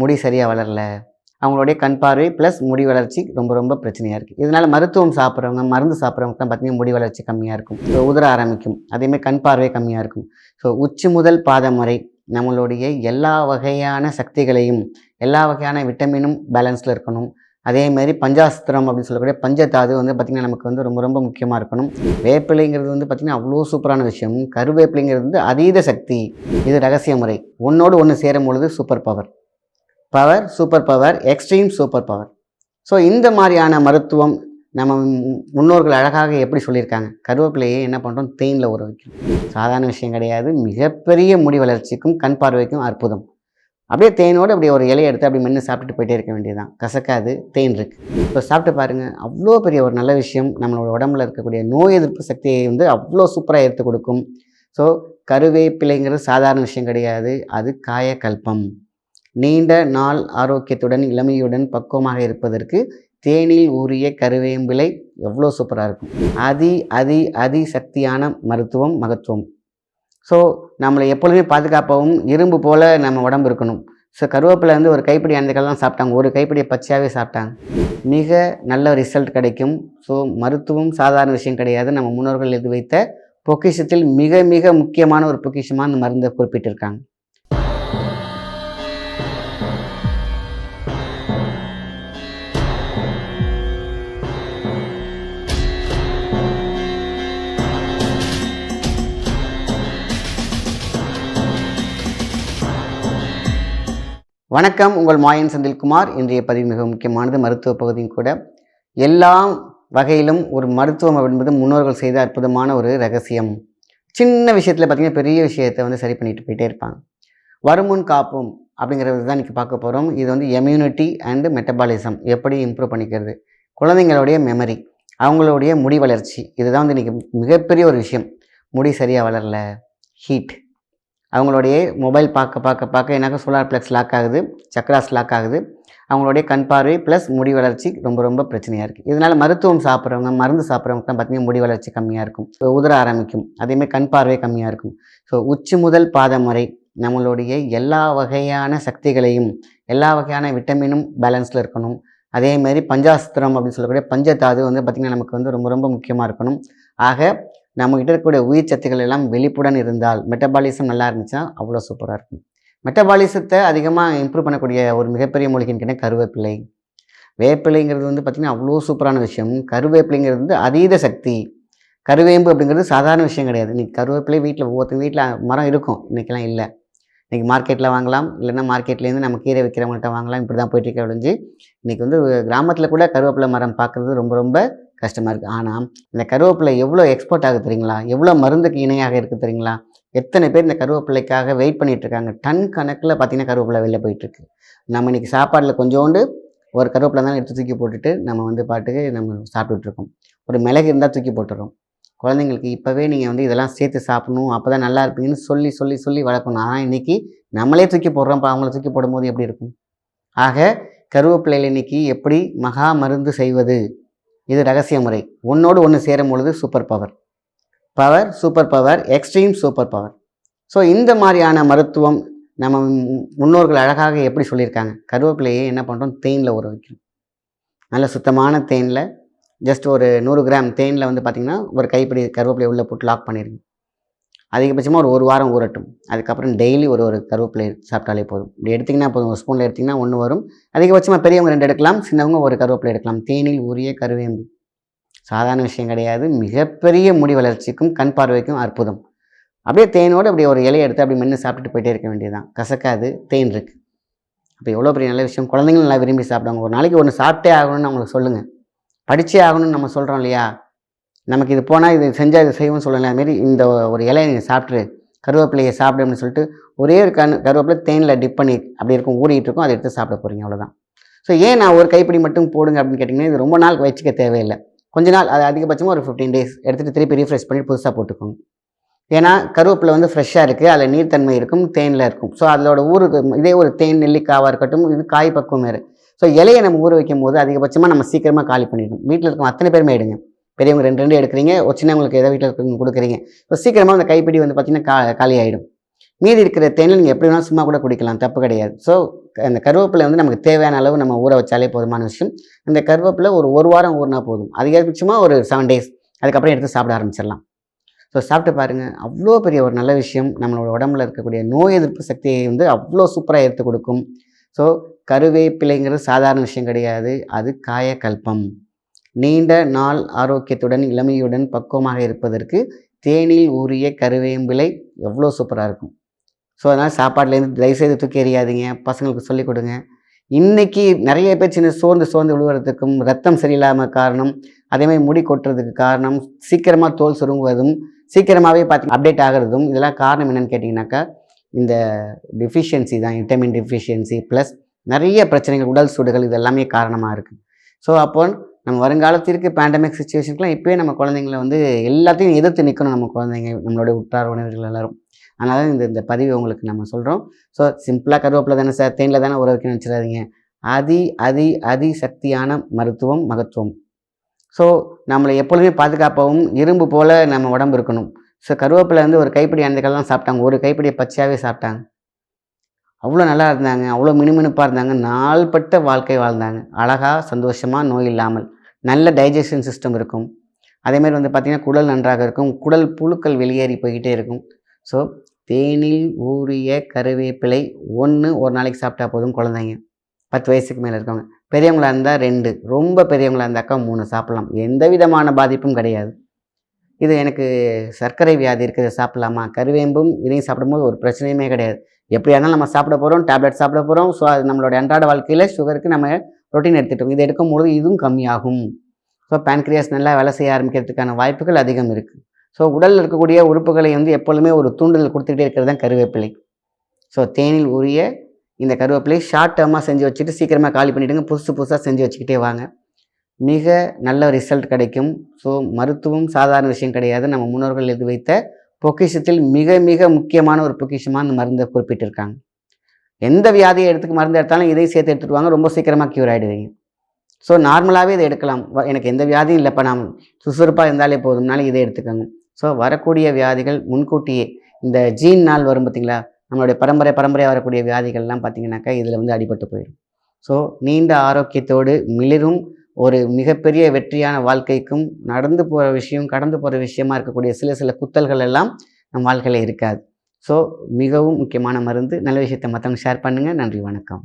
முடி சரியாக வளரல. அவங்களுடைய கண் பார்வை ப்ளஸ் முடி வளர்ச்சி ரொம்ப ரொம்ப பிரச்சனையாக இருக்குது இதனால் மருத்துவம் சாப்பிட்றவங்க மருந்து சாப்பிட்றவங்க தான் பார்த்திங்கன்னா முடி வளர்ச்சி கம்மியாக இருக்கும். ஸோ உதர ஆரம்பிக்கும். அதேமாதிரி கண் பார்வை கம்மியாக இருக்கும். ஸோ உச்சி முதல் பாதம் வரை நம்மளுடைய எல்லா வகையான சக்திகளையும் எல்லா வகையான விட்டமினும் பேலன்ஸில் இருக்கணும். அதே மாதிரி பஞ்சாஸ்திரம் அப்படின்னு சொல்லக்கூடிய பஞ்சதாது வந்து பார்த்திங்கன்னா நமக்கு வந்து ரொம்ப ரொம்ப முக்கியமாக இருக்கணும். வேப்பிலைங்கிறது வந்து பார்த்திங்கன்னா அவ்வளோ சூப்பரான விஷயம். கருவேப்பிலைங்கிறது வந்து அதீத சக்தி. இது ரகசிய முறை. ஒன்றோடு ஒன்று சேரும் பொழுது super power power super power extreme super power so இந்த மாதிரியான மருத்துவம் நம்ம முன்னோர்கள் அழகாக எப்படி சொல்லியிருக்காங்க? கருவேப்பிலையை என்ன பண்ணுறோம் தேனில் ஊற வைக்கணும் சாதாரண விஷயம் கிடையாது. மிகப்பெரிய முடி வளர்ச்சிக்கும் கண் பார்வைக்கும் அற்புதம். அப்படியே தேனோடு அப்படியே ஒரு இலையை எடுத்து அப்படி மென்று சாப்பிட்டுட்டு போயிட்டே இருக்க வேண்டியதுதான். கசக்காது தேன் இருக்குது இப்போ சாப்பிட்டு பாருங்கள் அவ்வளோ பெரிய ஒரு நல்ல விஷயம். நம்மளோட உடம்புல இருக்கக்கூடிய நோய் எதிர்ப்பு சக்தியை வந்து அவ்வளோ சூப்பராக எடுத்து கொடுக்கும். ஸோ கருவேப்பிலைங்கிறது சாதாரண விஷயம் கிடையாது. அது காயக்கல்பம். நீண்ட நாள் ஆரோக்கியத்துடன் இளமையுடன் பக்குவமாக இருப்பதற்கு தேனில் ஊறிய கருவேம்பிலை எவ்வளோ சூப்பராக இருக்கும். அதி அதி அதி சக்தியான மருத்துவம் மகத்துவம். ஸோ நம்மளை எப்பொழுதுமே பாதுகாப்பாகவும் இரும்பு போல் நம்ம உடம்பு இருக்கணும். ஸோ கருவேப்பிலை வந்து ஒரு கைப்பிடி அந்தக்கெல்லாம் சாப்பிட்டாங்க. ஒரு கைப்பிடியை பச்சையாகவே சாப்பிட்டாங்க. மிக நல்ல ரிசல்ட் கிடைக்கும். ஸோ மருத்துவம் சாதாரண விஷயம் கிடையாது. நம்ம முன்னோர்கள் எது வைத்த பொக்கிஷத்தில் மிக மிக முக்கியமான ஒரு பொக்கிஷமாக அந்த மருந்தை குறிப்பிட்டிருக்காங்க. வணக்கம் உங்கள் மாயன் செந்தில்குமார். இன்றைய பதிவு மிக முக்கியமானது மருத்துவ பகுதியும் கூட. எல்லா வகையிலும் ஒரு மருத்துவம் என்பது முன்னோர்கள் செய்த அற்புதமான ஒரு ரகசியம். சின்ன விஷயத்தில் பார்த்திங்கன்னா பெரிய விஷயத்தை வந்து சரி பண்ணிட்டு போயிட்டே இருப்பாங்க. வருமுன் காப்போம் அப்படிங்கிறது தான் இன்றைக்கி பார்க்க போகிறோம் இது வந்து எம்யூனிட்டி அண்டு மெட்டபாலிசம் எப்படி இம்ப்ரூவ் பண்ணிக்கிறது? குழந்தைங்களுடைய மெமரி அவங்களுடைய முடி வளர்ச்சி. இதுதான் வந்து இன்றைக்கி மிகப்பெரிய ஒரு விஷயம். முடி சரியாக வளரல. ஹீட் அவங்களுடைய மொபைல் பார்க்க பார்க்க பார்க்க எனக்கு சோலார் ப்ளக்ஸ் லாக் ஆகுது சக்ராஸ் லாக் ஆகுது. அவங்களுடைய கண் பார்வை ப்ளஸ் முடி வளர்ச்சி ரொம்ப ரொம்ப பிரச்சனையாக இருக்குது இதனால் மருத்துவம் சாப்பிட்றவங்க மருந்து சாப்பிட்றவங்க தான் முடி வளர்ச்சி கம்மியாக இருக்கும். ஸோ உதிர ஆரம்பிக்கும். அதேமாதிரி கண் பார்வை கம்மியாக இருக்கும். ஸோ உச்சி முதல் பாதம் வரை நம்மளுடைய எல்லா வகையான சக்திகளையும் எல்லா வகையான விட்டமினும் பேலன்ஸில் இருக்கணும். அதேமாதிரி பஞ்சாஸ்திரம் அப்படின்னு சொல்லக்கூடிய பஞ்சதாது வந்து பார்த்திங்கன்னா நமக்கு வந்து ரொம்ப ரொம்ப முக்கியமாக இருக்கணும். ஆக நம்மகிட்ட இருக்கக்கூடிய உயிர் சத்துக்கள் எல்லாம் வெளிப்புடன் இருந்தால் மெட்டபாலிசம் நல்லா இருந்துச்சுன்னா அவ்வளோ சூப்பராக இருக்கும். மெட்டபாலிசத்தை அதிகமாக இம்ப்ரூவ் பண்ணக்கூடிய ஒரு மிகப்பெரிய மூலிகைன்னு கேட்டால் கருவேப்பிலை. வேப்பிலைங்கிறது வந்து பார்த்திங்கன்னா அவ்வளோ சூப்பரான விஷயம். கருவேப்பிலைங்கிறது வந்து அதீத சக்தி. கருவேம்பு அப்படிங்கிறது சாதாரண விஷயம் கிடையாது. இன்றைக்கி கருவேப்பிலை வீட்டில் ஒவ்வொருத்தங்க வீட்டில் மரம் இருக்கும். இன்றைக்கெல்லாம் இல்லை. இன்றைக்கி மார்க்கெட்டில் வாங்கலாம். இல்லைன்னா மார்க்கெட்லேருந்து நம்ம கீரை விற்கிறவங்கள்ட்ட வாங்கலாம். இப்படி தான் போயிட்டுருக்க ஒழிஞ்சு இன்றைக்கி வந்து கிராமத்தில் கூட கருவேப்பிலை மரம் பார்க்குறது ரொம்ப ரொம்ப கஷ்டமாக இருக்குது ஆனால் இந்த கருவேப்பிலை எவ்வளோ எக்ஸ்போர்ட் ஆகுது தெரியுங்களா? எவ்வளோ மருந்துக்கு இணையாக இருக்குது தெரியுங்களா? எத்தனை பேர் இந்த கருவேப்பிலைக்காக வெயிட் பண்ணிகிட்ருக்காங்க இருக்காங்க? டன் கணக்கில் பார்த்தீங்கன்னா கருவேப்பிலை வெளில போயிட்டுருக்கு நம்ம இன்றைக்கி சாப்பாட்டில் கொஞ்சோண்டு ஒரு கருவேப்பிலை தான் எடுத்து தூக்கி போட்டுட்டு நம்ம வந்து பாட்டுக்கு நம்ம சாப்பிட்டுட்ருக்கோம் ஒரு மிளகு இருந்தால் தூக்கி போட்டுறோம். குழந்தைங்களுக்கு இப்போவே நீங்கள் வந்து இதெல்லாம் சேர்த்து சாப்பிடணும் அப்போ தான் நல்லா இருப்பீங்கன்னு சொல்லி சொல்லி சொல்லி வளர்க்கணும். ஆனால் இன்றைக்கி நம்மளே தூக்கி போடுறோம் இப்போ அவங்கள தூக்கி போடும்போது எப்படி இருக்கும்? ஆக கருவேப்பிலையில் இன்னைக்கு எப்படி மகா மருந்து செய்வது? இது ரகசிய முறை. ஒன்றோடு ஒன்று சேரும் பொழுது super power power super power extreme super power so இந்த மாதிரியான மருத்துவம் நம்ம முன்னோர்கள் அழகாக எப்படி சொல்லியிருக்காங்க? கருவேப்பிலையை என்ன பண்ணுறோம் தேனில் ஊற வைக்கணும் நல்ல சுத்தமான தேனில் ஜஸ்ட் ஒரு நூறு கிராம் தேனில் வந்து பார்த்திங்கன்னா ஒரு கைப்பிடி கருவேப்பிலையை உள்ளே போட்டு லாக் பண்ணிடுங்க. அதிகபட்சமாக ஒரு ஒரு வாரம் ஊறட்டும். அதுக்கப்புறம் டெய்லி ஒரு ஒரு கருவேப்பிலை சாப்பிட்டாலே போதும். இப்படி எடுத்திங்கன்னா போதும். ஒரு ஸ்பூனில் எடுத்திங்கன்னா ஒன்று வரும். அதிகபட்சமாக பெரியவங்க ரெண்டு எடுக்கலாம் சின்னவங்க ஒரு கருவேப்பிலை எடுக்கலாம். தேனில் உரிய கருவேம்பு. சாதாரண விஷயம் கிடையாது. மிகப்பெரிய முடி வளர்ச்சிக்கும் கண் பார்வைக்கும் அற்புதம். அப்படியே தேனோடு அப்படியே ஒரு இலையை எடுத்து அப்படி மென்று சாப்பிட்டுட்டு போயிட்டே இருக்க வேண்டியதுதான். கசக்காது தேன் இருக்கு. அப்போ எவ்வளோ பெரிய நல்ல விஷயம். குழந்தைங்களும் நல்லா விரும்பி சாப்பிடுவாங்க. ஒரு நாளைக்கு ஒன்று சாப்பிட்டே ஆகணும்னு அவங்களுக்கு சொல்லுங்கள் படித்தே ஆகணும்னு நம்ம சொல்கிறோம் இல்லையா? நமக்கு இது போனால் இது செஞ்சால் இது செய்வோம்னு சொல்லலாம் மாரி இந்த ஒரு இலையை நீங்கள் சாப்பிட்ரு கருவேப்பிலையை சாப்பிடு அப்படின்னு சொல்லிட்டு ஒரே ஒரு கண் கருவேப்பிலை தேனில் டிப் பண்ணி அப்படி இருக்கும் ஊறிட்டு இருக்கும் அதை எடுத்து சாப்பிட போகிறீங்க அவ்வளோதான் ஸோ ஏன் நான் ஒரு கைப்பிடி மட்டும் போடுங்க அப்படின்னு கேட்டிங்கன்னா இது ரொம்ப நாள் வச்சுக்க தேவையில்லை. கொஞ்ச நாள் அது அதிகபட்சமாக ஒரு ஃபிஃப்டீன் டேஸ் எடுத்துகிட்டு திருப்பி ரீஃப்ரெஷ் பண்ணி புதுசாக போட்டுக்கோங்க. ஏன்னா கருவேப்பிலை வந்து ஃப்ரெஷ்ஷாக இருக்குது அதில் நீர்த்தன்மை இருக்கும் தேனில் இருக்கும். ஸோ அதோட ஊருக்கு இதே ஒரு தேன் நெல்லிக்காவாக இருக்கட்டும் இது காய் பக்குவம் வேறு. ஸோ இலையை நம்ம ஊற வைக்கும் போது அதிகபட்சமாக நம்ம சீக்கிரமாக காலி பண்ணிடணும். வீட்டில் இருக்கும் அத்தனை பேருமே எடுங்க. பெரியவங்க ரெண்டு ரெண்டு எடுக்கிறீங்க ஒரு சின்னவங்களுக்கு ஏதோ வீட்டில் கொடுக்குறீங்க. இப்போ சீக்கிரமாக அந்த கைப்பிடி வந்து பார்த்திங்கன்னா கா காலி ஆகிடும் மீதி இருக்கிற தேனில் நீங்கள் எப்படி வேணாலும் சும்மா கூட குடிக்கலாம் தப்பு கிடையாது. ஸோ அந்த கருவேப்பிலை வந்து நமக்கு தேவையான அளவு நம்ம ஊற வச்சாலே போதுமான விஷயம். அந்த கருவேப்பிலை ஒரு ஒரு வாரம் ஊறினா போதும். அதிகபட்சமாக ஒரு செவன் டேஸ் அதுக்கப்புறம் எடுத்து சாப்பிட ஆரம்பிச்சிடலாம். ஸோ சாப்பிட்டு பாருங்கள் அவ்வளோ பெரிய ஒரு நல்ல விஷயம். நம்மளோட உடம்புல இருக்கக்கூடிய நோய் எதிர்ப்பு சக்தியை வந்து அவ்வளோ சூப்பராக எடுத்து கொடுக்கும் ஸோ கருவேப்பிலைங்கிறது சாதாரண விஷயம் கிடையாது. அது காயக்கல்பம். நீண்ட நாள் ஆரோக்கியத்துடன் இளமையுடன் பக்குவமாக இருப்பதற்கு தேனில் ஊறிய கருவேம்பிலை எவ்வளோ சூப்பராக இருக்கும். ஸோ அதனால் சாப்பாட்லேருந்து தயவுசெய்து தூக்கி எறியாதீங்க. பசங்களுக்கு சொல்லிக் கொடுங்க. இன்றைக்கி நிறைய பேர் சின்ன சோர்ந்து சோர்ந்து விழுவதுக்கும் ரத்தம் சரியில்லாமல் காரணம் அதேமாதிரி முடி கொட்டுறதுக்கு காரணம் சீக்கிரமாக தோல் சுருங்குவதும் சீக்கிரமாகவே பார்த்து அப்டேட் ஆகிறதும் இதெல்லாம் காரணம் என்னென்னு கேட்டிங்கனாக்கா இந்த டிஃபிஷியன்சி தான் விட்டமின் டிஃபிஷியன்சி ப்ளஸ் நிறைய பிரச்சனைகள் உடல் சூடுகள் இது எல்லாமே காரணமாக இருக்குது ஸோ அப்போ நம்ம வருங்காலத்திற்கு பேண்டமிக் சுச்சுவேஷனுக்குலாம் இப்போயே நம்ம குழந்தைங்கள வந்து எல்லாத்தையும் எதிர்த்து நிற்கணும் நம்ம குழந்தைங்க நம்மளுடைய உற்றார் உணவர்கள் எல்லாரும். அதனால இந்த இந்த பதிவை உங்களுக்கு நம்ம சொல்கிறோம் ஸோ சிம்பிளாக கருவேப்பிலை தானே சார் தேனில் தானே உற வைக்கணும்னு அதி அதி அதி சக்தியான மருத்துவம் மகத்துவம். ஸோ நம்மளை எப்பொழுதுமே பாதுகாப்பாகவும் இரும்பு போல் நம்ம உடம்பு இருக்கணும். ஸோ கருவேப்பிலை வந்து ஒரு கைப்பிடி அந்த காலம் சாப்பிட்டாங்க. ஒரு கைப்பிடியை பச்சையாகவே சாப்பிட்டாங்க. அவ்வளோ நல்லா இருந்தாங்க அவ்வளோ மினுமினுப்பாக இருந்தாங்க நாள்பட்ட வாழ்க்கை வாழ்ந்தாங்க. அழகாக சந்தோஷமாக நோய் இல்லாமல். நல்ல டைஜஷன் சிஸ்டம் இருக்கும். அதேமாதிரி வந்து பார்த்திங்கன்னா குடல் நன்றாக இருக்கும். குடல் புழுக்கள் வெளியேறி போய்கிட்டே இருக்கும். ஸோ தேனில் ஊறிய கருவேப்பிலை ஒன்று ஒரு நாளைக்கு சாப்பிட்டா போதும் குழந்தைங்க. பத்து வயசுக்கு மேலே இருக்கவங்க. பெரியவங்களாக இருந்தால் ரெண்டு. ரொம்ப பெரியவங்களாக இருந்தாக்கா மூணு சாப்பிட்லாம். எந்த விதமான பாதிப்பும் கிடையாது. இது எனக்கு சர்க்கரை வியாதி இருக்குது சாப்பிட்லாமா? கருவேம்பும் இதையும் சாப்பிடும்போது ஒரு பிரச்சனையுமே கிடையாது. எப்படியா இருந்தாலும் நம்ம சாப்பிட போகிறோம் டேப்லெட் சாப்பிட போகிறோம் ஸோ அது நம்மளோட அன்றாட வாழ்க்கையில் சுகருக்கு நம்ம ரொட்டீன் எடுத்துட்டோம். இதை எடுக்கும்பொழுது இதுவும் கம்மியாகும். ஸோ பேன்க்ரியாஸ் நல்லா வேலை செய்ய ஆரம்பிக்கிறதுக்கான வாய்ப்புகள் அதிகம் இருக்குது ஸோ உடலில் இருக்கக்கூடிய உறுப்புகளை வந்து எப்பொழுதுமே ஒரு தூண்டுதல் கொடுத்துக்கிட்டே இருக்கிறது தான் கருவேப்பிலை. ஸோ தேனில் உரிய இந்த கருவேப்பிலை ஷார்ட் டேர்மாக செஞ்சு வச்சுட்டு சீக்கிரமாக காலி பண்ணிவிடுங்க புதுசு புதுசாக செஞ்சு வச்சுக்கிட்டே வாங்க. மிக நல்ல ரிசல்ட் கிடைக்கும். ஸோ மருத்துவம் சாதாரண விஷயம் கிடையாது. நம்ம முன்னோர்கள் எழுதி வைத்த பொக்கிஷத்தில் மிக மிக முக்கியமான ஒரு பொக்கிஷமாக அந்த மருந்தை குறிப்பிட்டிருக்காங்க. எந்த வியாதியை எடுத்துக்க மருந்து எடுத்தாலும் இதை சேர்த்து எடுத்துகிட்டு வாங்க. ரொம்ப சீக்கிரமாக க்யூர் ஆகிடுவீங்க ஸோ நார்மலாகவே இதை எடுக்கலாம். எனக்கு எந்த வியாதியும் இல்லைப்பா. நான் சுறுசுறுப்பாக இருந்தாலே போதும்னாலும் இதை எடுத்துக்கோங்க. ஸோ வரக்கூடிய வியாதிகள் முன்கூட்டியே இந்த ஜீன் நாள் வரும் பார்த்திங்களா? நம்மளுடைய பரம்பரை பரம்பரையாக வரக்கூடிய வியாதிகள்லாம் பார்த்திங்கனாக்கா இதில் வந்து அடிபட்டு போயிடும். ஸோ நீண்ட ஆரோக்கியத்தோடு மிளிரும் ஒரு மிகப்பெரிய வெற்றியான வாழ்க்கைக்கும் நடந்து போகிற விஷயம் கடந்து போகிற விஷயமா இருக்கக்கூடிய சில சில குத்தல்கள் எல்லாம் நம் வாழ்க்கையில் இருக்காது. ஸோ மிகவும் முக்கியமான மருந்து. நல்ல விஷயத்தை மற்றவங்க ஷேர் பண்ணுங்கள் நன்றி வணக்கம்.